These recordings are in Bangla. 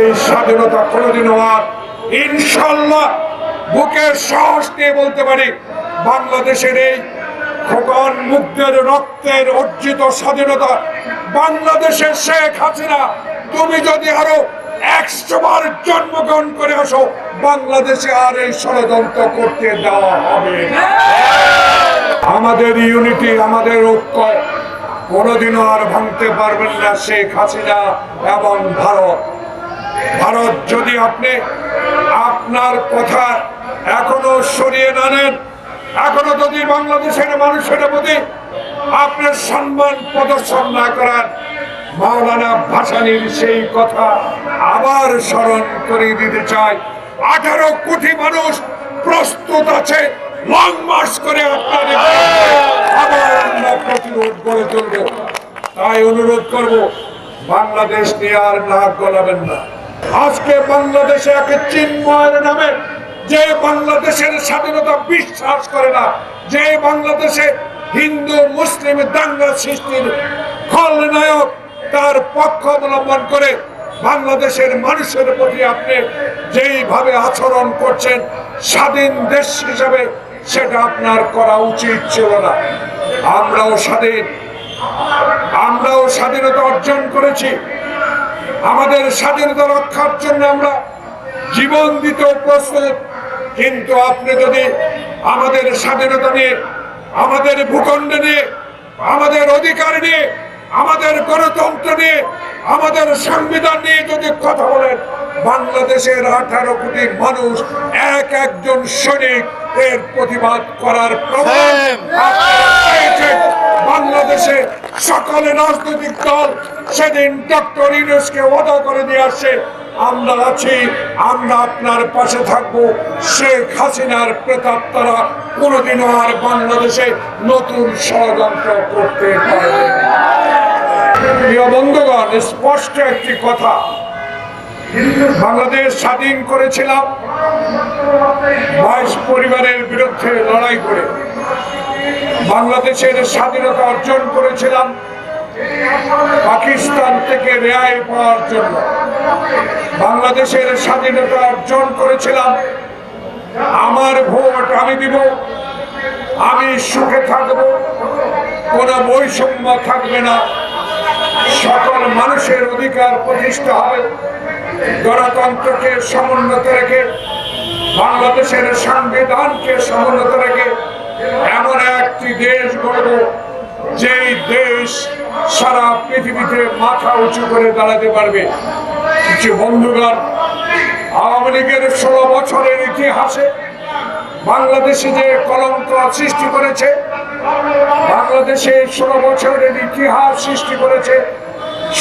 এই স্বাধীনতা কোনোদিনও আর ইনশাল্লাহ বুকের সাহস নিয়ে বলতে পারি, বাংলাদেশের এই খোকন মুক্তের রক্তের অর্জিত স্বাধীনতা বাংলাদেশের শেখ হাসিনা, তুমি যদি আরও একশো বার জন্মগ্রহণ করে আসো, বাংলাদেশে আর এই ষড়যন্ত্র করতে দেওয়া হবে। আমাদের ইউনিটি, আমাদের ঐক্য কোনোদিনও আর ভাঙতে পারবেন না শেখ হাসিনা এবং ভারত ভারত, যদি আপনি আপনার কথা এখনও সরিয়ে না নেন, এখনও যদি বাংলাদেশের মানুষের প্রতি আপনার সম্মান প্রদর্শন না করেন মাওলানা ভাসানির সেই কথা আবার স্মরণ করে দিতে চাই। আঠারো কোটি মানুষ প্রস্তুত আছে, লং মার্চ করে প্রতিরোধ গড়ে তুলব। তাই অনুরোধ করব, বাংলাদেশ নিয়ে আর নাক গলাবেন না। আজকে বাংলাদেশে এক চিন্ময়ের নামে যে বাংলাদেশের স্বাধীনতা বিশ্বাস করে না, যে বাংলাদেশে হিন্দু, মুসলিম দাঙ্গা সৃষ্টির খলনায়ক তার পক্ষ অবলম্বন করে বাংলাদেশের মানুষের প্রতি আপনি যেইভাবে আচরণ করছেন, স্বাধীন দেশ হিসাবে সেটা আপনার করা উচিত ছিল না। আমরাও স্বাধীন, আমরাও স্বাধীনতা অর্জন করেছি। আমাদের স্বাধীনতা রক্ষার জন্য আমরা জীবন দিতেও প্রস্তুত। কিন্তু আপনি যদি আমাদের স্বাধীনতা নিয়ে আমাদের ভূখণ্ড নিয়ে আমাদের অধিকার নিয়ে আমাদের গণতন্ত্র নিয়ে আমাদের সংবিধান নিয়ে যদি কথা বলেন বাংলাদেশের আঠারো কোটি মানুষ এক একজন সৈনিক এর প্রতিবাদ করার প্রমাণ বাংলাদেশে সকলে রাজনৈতিক দল সেদিন ডক্টর ইউনুসকে ওয়াদা করে দিয়ে আসছে, আমরা আছি, আমরা আপনার পাশে থাকব। শেখ হাসিনার প্রেতাত্মারা কোনোদিনও আর বাংলাদেশে নতুন ষড়যন্ত্র করতে পারবে প্রিয় বন্ধুগণ, স্পষ্ট একটি কথা। বাংলাদেশ স্বাধীন করেছিলাম, বাইশ পরিবারের বিরুদ্ধে লড়াই করে। বাংলাদেশের স্বাধীনতা অর্জন করেছিলাম পাকিস্তান থেকে রেহাই পাওয়ার জন্য। বাংলাদেশের স্বাধীনতা অর্জন করেছিলাম। আমার ভোট আমি দিব, আমি সুখে থাকব, কোনো বৈষম্য থাকবে না। সকল মানুষের অধিকার প্রতিষ্ঠা হবে গণতন্ত্রকে সমুন্নত রেখে, বাংলাদেশের সংবিধানকে সমুন্নত রেখে এমন একটি দেশ গড়ব যেই দেশ সারা পৃথিবীতে মাথা উঁচু করে দাঁড়াতে পারবে। কিছু বন্ধুগণ, আওয়ামী লীগের ষোলো বছরের ইতিহাসে বাংলাদেশে যে কলঙ্ক সৃষ্টি করেছে, বাংলাদেশে ষোলো বছরের ইতিহাস সৃষ্টি করেছে,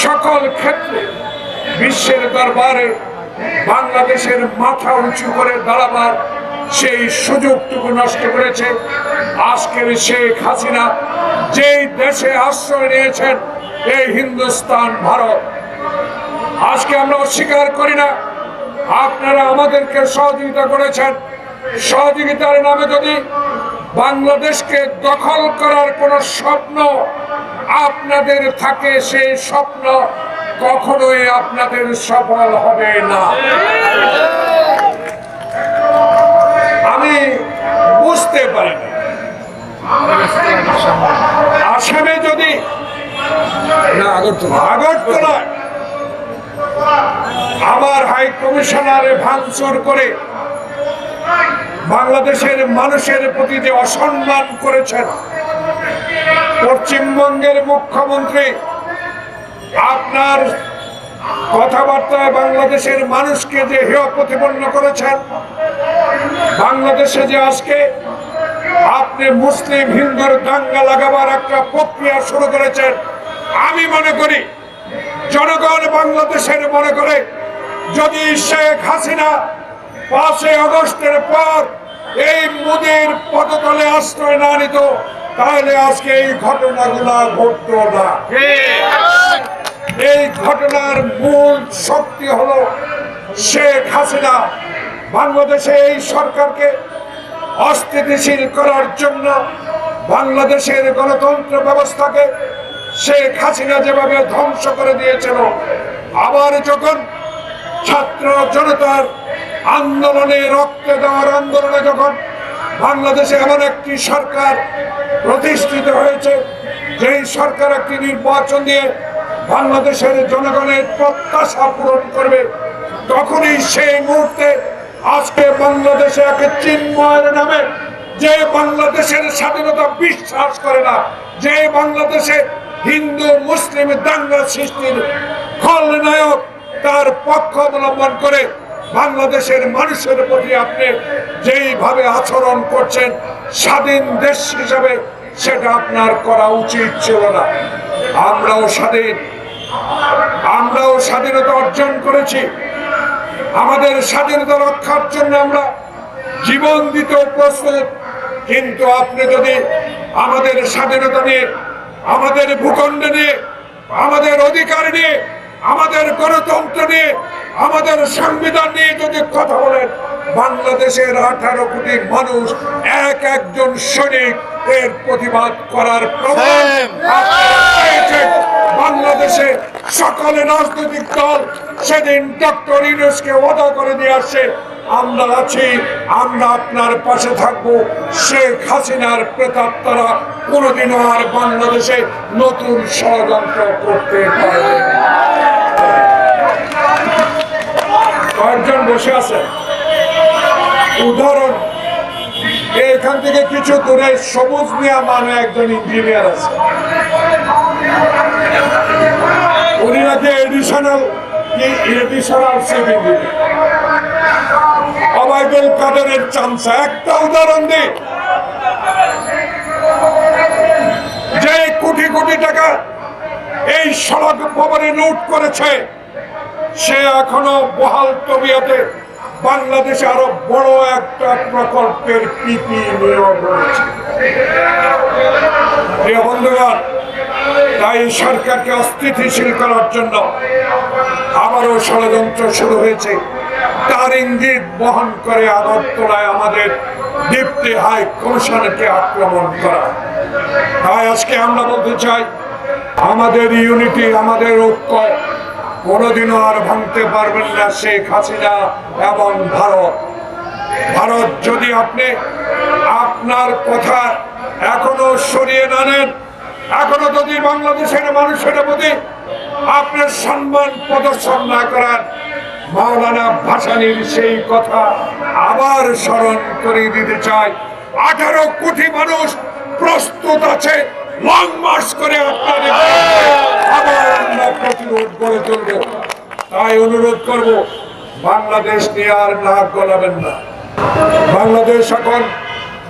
সকল ক্ষেত্রে বিশ্বের দরবারে বাংলাদেশের মাথা উঁচু করে দাঁড়াবার সেই সুযোগটুকু নষ্ট করেছে আজকের শেখ হাসিনা, যেই দেশে আশ্রয় নিয়েছেন এই হিন্দুস্তান ভারত। আজকে আমরা অস্বীকার করি না, আপনারা আমাদেরকে সহযোগিতা করেছেন। সহযোগিতার নামে যদি বাংলাদেশকে দখল করার কোন স্বপ্ন আপনাদের থাকে, সেই স্বপ্ন কখনোই আপনাদের সফল হবে না। আমি বুঝতে পারি না। আসামে যদি না আগরতলা। আগরতলায় আমার হাই কমিশনারে ভাঙচুর করে বাংলাদেশের মানুষের প্রতি যে অসম্মান করেছেন পশ্চিমবঙ্গের মুখ্যমন্ত্রী আপনার কথাবার্তায় বাংলাদেশের মানুষকে যে হেয় প্রতিপন্ন করেছেন বাংলাদেশে যে আজকে আপনি মুসলিম, হিন্দুর দাঙ্গা লাগাবার একটা প্রক্রিয়া শুরু করেছেন, আমি মনে করি জনগণ বাংলাদেশের মনে করে যদি শেখ হাসিনা পাঁচই আগস্টের পর এই মোদীর পদতলে আশ্রয় না নিত, তাহলে আজকে এই ঘটনাগুলা ঘটতো না। এই ঘটনার মূল শক্তি হলো শেখ হাসিনা। বাংলাদেশে এই সরকারকে অস্থিতিশীল করার জন্য বাংলাদেশের গণতন্ত্র ব্যবস্থাকে শেখ হাসিনা যেভাবে ধ্বংস করে দিয়েছিল, আবার যখন ছাত্র জনতার আন্দোলনে রক্ত দেওয়ার আন্দোলনে যখন বাংলাদেশে এমন একটি সরকার প্রতিষ্ঠিত হয়েছে, যেই সরকার একটি নির্বাচন দিয়ে বাংলাদেশের জনগণের প্রত্যাশা পূরণ করবে, তখনই সেই মুহূর্তে আজকে বাংলাদেশে এক চিন্ময়ের নামে যে বাংলাদেশের স্বাধীনতা বিশ্বাস করে না, যে বাংলাদেশে হিন্দু, মুসলিম দাঙ্গা সৃষ্টির খলনায়ক তার পক্ষ অবলম্বন করে বাংলাদেশের মানুষের প্রতি আপনি যেইভাবে আচরণ করছেন, স্বাধীন দেশ হিসাবে সেটা আপনার করা উচিত ছিল না। আমরাও স্বাধীন, আমরাও স্বাধীনতা অর্জন করেছি। আমাদের স্বাধীনতা রক্ষার জন্য আমরা জীবন দিতেও প্রস্তুত। কিন্তু আপনি যদি আমাদের স্বাধীনতা নিয়ে, আমাদের ভূখণ্ড নিয়ে, আমাদের অধিকার নিয়ে, আমাদের গণতন্ত্র নিয়ে, আমাদের সংবিধান নিয়ে যদি কথা বলেন, বাংলাদেশের আঠারো কোটি মানুষ এক একজন সৈনিক এর প্রতিবাদ করার প্রমাণ আপনারা পেয়েছেন। বাংলাদেশে সকলে রাজনৈতিক দল সেদিন ডক্টর ইউনুসকে ওয়াদা করে দিয়ে আসছে আমরা আছি, আমরা আপনার পাশে থাকব। শেখ হাসিনার প্রেতাত্মারা কোনোদিনও আর বাংলাদেশে নতুন ষড়যন্ত্র করতে পারবে। কয়েকজন বসে আছে। উদাহরণ, এখান থেকে কিছু দূরে সবুজ মিয়া মানে একজন ইঞ্জিনিয়ার আছে। উনি এডিশনাল এডিশনাল সিভ অবায়দুল কাদেরের চান্সা একটা উদাহরণ দিই। যে কোটি কোটি টাকা এই সড়ক ভবনে লুট করেছে, সে এখনও বহাল তবিয়তে বাংলাদেশে আরও বড় একটা প্রকল্পের পিপি নিয়োগ রয়েছে। বন্ধুগণ তাই সরকারকে অস্থিতিশীল করার জন্য আবারও ষড়যন্ত্র শুরু হয়েছে। তার ইঙ্গিত বহন করে আগরতলায় আমাদের ডিপটি হাই কমিশনকে আক্রমণ করা। তাই আজকে আমরা বলতে চাই, আমাদের ইউনিটি, আমাদের ঐক্য কোনোদিনও আর ভাঙতে পারবেন না শেখ হাসিনা এবং ভারত। ভারত যদি আপনি আপনার কথা এখনও সরিয়ে নেন এখনও যদি বাংলাদেশের মানুষের প্রতি আপনার সম্মান প্রদর্শন না করেন মাওলানা ভাসানির সেই কথা আবার স্মরণ করে দিতে চাই। আঠারো কোটি মানুষ প্রস্তুত আছে লং মার্চ করে প্রতিরোধ গড়ে তুলব। তাই অনুরোধ করব, বাংলাদেশ নিয়ে আর নাক গলাবেন না। বাংলাদেশ এখন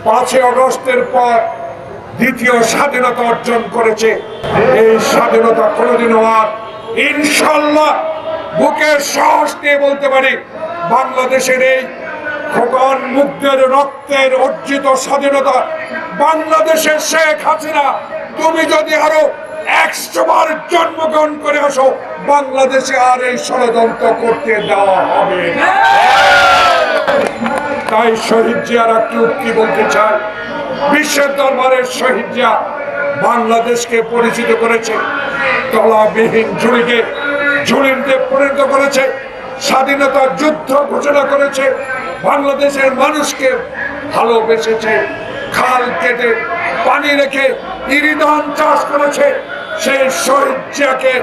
পাঁচই আগস্টের পর দ্বিতীয় স্বাধীনতা অর্জন করেছে। এই স্বাধীনতা কোনোদিনও আর ইনশাল্লাহ বুকের সাহস নিয়ে বলতে পারি, বাংলাদেশের এই খোকন মুক্তের রক্তের অর্জিত স্বাধীনতা বাংলাদেশের শেখ হাসিনা, তুমি যদি আরও একশো বার জন্মগ্রহণ করে আসো, বাংলাদেশে আর এই ষড়যন্ত্র করতে দেওয়া হবে তাই শহীদ জিয়ার একটি উক্তি বলতে চাই বিশ্বের দরবারের শহীদ জিয়া বাংলাদেশকে পরিচিত করেছে। তলাবিহীন ঝুড়িকে, ঝুড়িতে পরিণত করেছে। স্বাধীনতার যুদ্ধ ঘোষণা করেছে। বাংলাদেশের মানুষকে ভালোবেসেছে। খাল কেটে পানি রেখে ইরিধান চাষ করেছে। সেই শহীদ জিয়াকে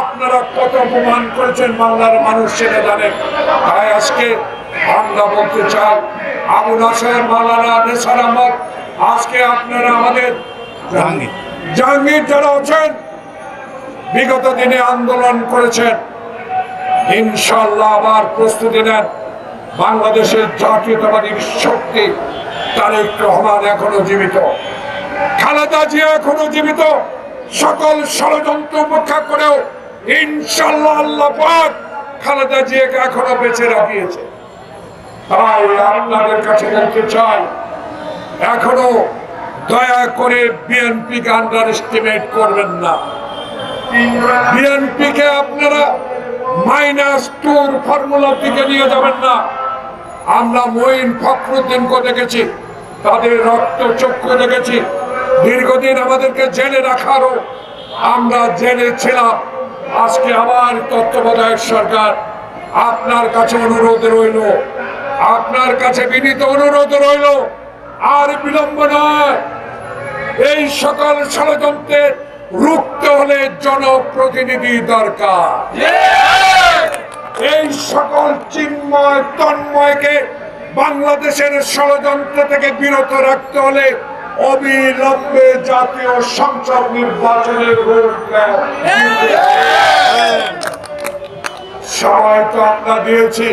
আপনারা কত অপমান করেছেন বাংলার মানুষ সেটা জানেন তাই আজকে আমরা বলতে চাই, আবু নাসের মালানা নেসার আহমদ আজকে আপনারা আমাদের জাহাঙ্গীর। যারা আছেন বিগত দিনে আন্দোলন করেছেন ইনশাল্লাহ আবার প্রস্তুতি নেন। বাংলাদেশের জাতীয়তাবাদী শক্তি তারেক রহমান এখনও জীবিত। খালেদা জিয়া এখনও জীবিত। সকল ষড়যন্ত্র উপেক্ষা করেও ইনশাল্লাহ আল্লাহ পাক খালেদা জিয়াকে এখনও বেঁচে রাখিয়েছে। তাই আপনাদের কাছে বলতে চাই এখনও দয়া করে বিএনপিকে আন্ডার এস্টিমেট করবেন না। বিএনপিকে আপনারা মাইনাস টুর ফর্মুলার দিকে নিয়ে যাবেন না। আমরা মঈন ফখরুদ্দিনকে দেখেছি, তাদের রক্ত চক্ষু দেখেছি। দীর্ঘদিন আমাদেরকে জেলে রাখারও আমরা জেলে ছিলাম। আজকে আবার তত্ত্বাবধায়ক সরকার আপনার কাছে অনুরোধ রইল। আপনার কাছে বিনীত অনুরোধ রইল। আর বিলম্ব নয়। এই সকল ষড়যন্ত্রের রুখতে হলে জনপ্রতিনিধি দরকার। এই সকল চিন্ময় তন্ময়কে বাংলাদেশের ষড়যন্ত্র থেকে বিরত রাখতে হলে অবিলম্বে জাতীয় সংসদ নির্বাচনে। সময় তো আমরা দিয়েছি।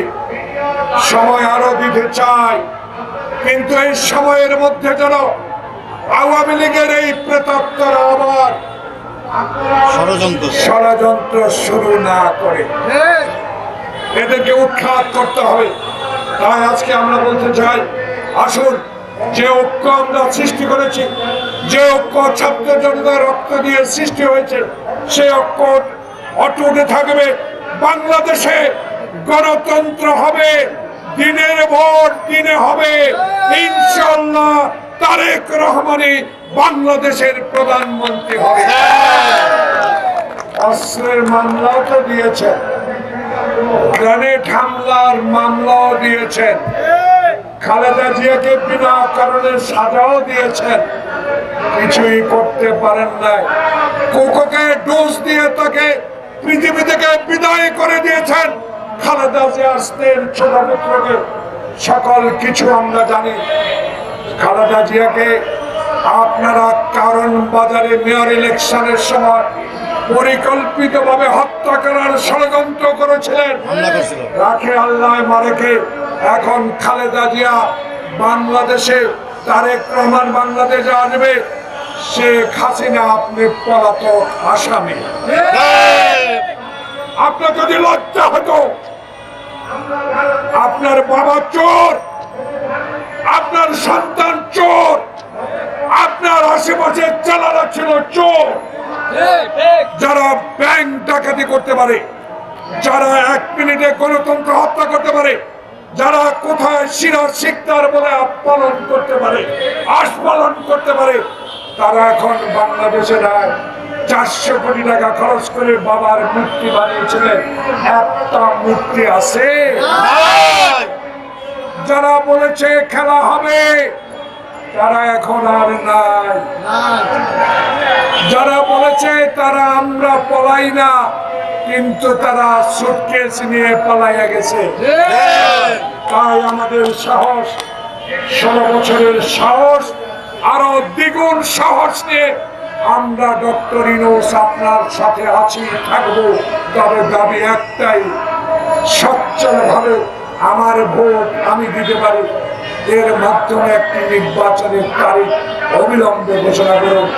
সময় আরও দিতে চাই। কিন্তু এই সময়ের মধ্যে যেন আওয়ামী লীগের এই প্রেতাত্মার আবার ষড়যন্ত্র ষড়যন্ত্র শুরু না করে। এদেরকে উৎখাত করতে হবে। তাই আজকে আমরা বলতে চাই আসুন যে ঐক্য আমরা সৃষ্টি করেছি যে ঐক্য ছাত্র জনতার রক্ত দিয়ে সৃষ্টি হয়েছে সে ঐক্য অটুটে থাকবে। বাংলাদেশে গণতন্ত্র হবে। দিনের ভোট দিনে হবে। ইনশাল্লাহ তারেক রহমানই বাংলাদেশের প্রধানমন্ত্রী হবে। অস্ত্রের মামলাও তো দিয়েছেন। হামলার মামলাও দিয়েছেন। খালেদা জিয়াকে বিনা কারণে সাজাও দিয়েছেন। কিছুই করতে পারেন নাই। ডোজ দিয়ে তাকে পৃথিবী থেকে বিদায় করে দিয়েছেন। খালেদা জিয়ার স্ত্রীর ছোট পুত্রকে সকল কিছু আমরা জানি। খালেদা জিয়াকে আপনারা কারণ বাজারে মেয়র ইলেকশনের সময় পরিকল্পিতভাবে হত্যা করার ষড়যন্ত্র করেছিলেন। রাখে আল্লাহ মারেকে। এখন খালেদা জিয়া বাংলাদেশে তারেক রহমান বাংলাদেশে আসবে। শেখ হাসিনা আপনি পলাতক আসামি। আপনার যদি লজ্জা হতো আপনার বাবা চোর, আপনার সন্তান চোর, আপনার আশেপাশে চালারা ছিল চোর। যারা ব্যাংক ডাকাতি করতে পারে, যারা এক মিনিটে গণতন্ত্র হত্যা করতে পারে, যারা কোথায় শিরা শিকদার বলে পালন করতে পারে আশ পালন করতে পারে, তারা এখন বাংলাদেশে নাই। চারশো কোটি টাকা খরচ করে বাবার মূর্তি বানিয়েছিলেন। একটা মূর্তি আছে। যারা বলেছে খেলা হবে, তারা এখন আর নাই। যারা বলেছে তারা আমরা পলাই না, কিন্তু তারা সুটকেস নিয়ে পলাইয়া গেছে। তাই আমাদের সাহস, ষোলো বছরের সাহস, আরও দ্বিগুণ সাহস নিয়ে আমরা ডক্টর ইনোস আপনার সাথে আছি, থাকব। তবে দাবি একটাই, সচ্ছলভাবে আমার ভোট আমি দিতে পারি। এর মাধ্যমে একটি নির্বাচনের তারিখ অবিলম্বে ঘোষণা করুন।